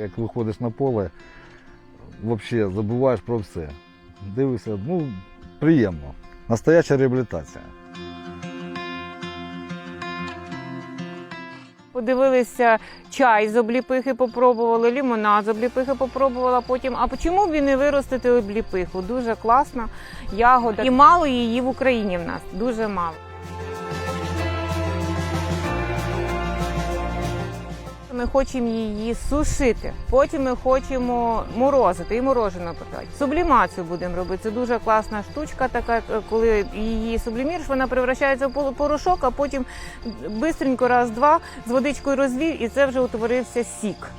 Як виходиш на поле, взагалі забуваєш про все. Дивишся, ну, приємно. Настояча реабілітація. Подивилися чай з обліпихи, попробували, лімонад з обліпихи попробувала. Потім, а чому б і не виростити обліпиху? Дуже класна ягода. І мало її в Україні в нас, дуже мало. Ми хочемо її сушити, потім ми хочемо морозити і морожено питати. Сублімацію будемо робити. Це дуже класна штучка, така коли її субліміруєш, вона превращається в порошок, а потім бистренько раз-два з водичкою розвів, і це вже утворився сік.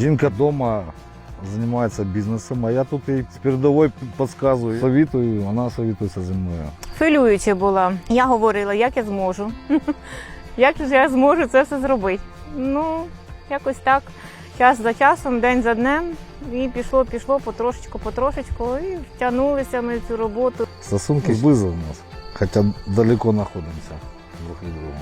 Жінка вдома займається бізнесом, а я тут їй з передової підказую, совітую, вона совітується зі мною. Хвилююче була. Я говорила, як я зможу. Як же я зможу це все зробити? Ну, якось так. Час за часом, день за днем, і пішло, пішло потрошечку, потрошечку, і втягнулися ми в цю роботу. Стосунки зблизили нас, хоча далеко знаходимося друг від друга.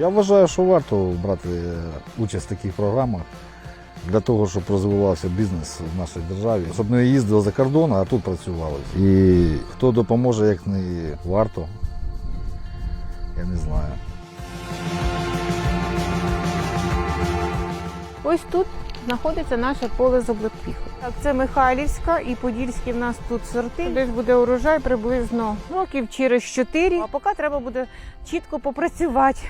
Я вважаю, що варто брати участь в таких програмах для того, щоб розвивався бізнес в нашій державі, щоб не їздили за кордон, а тут працювали. І хто допоможе, як не варто, я не знаю. Ось тут знаходиться наше поле з. Так, це Михайлівська і Подільські в нас тут сорти. Десь буде урожай приблизно років через 4. А поки треба буде чітко попрацювати.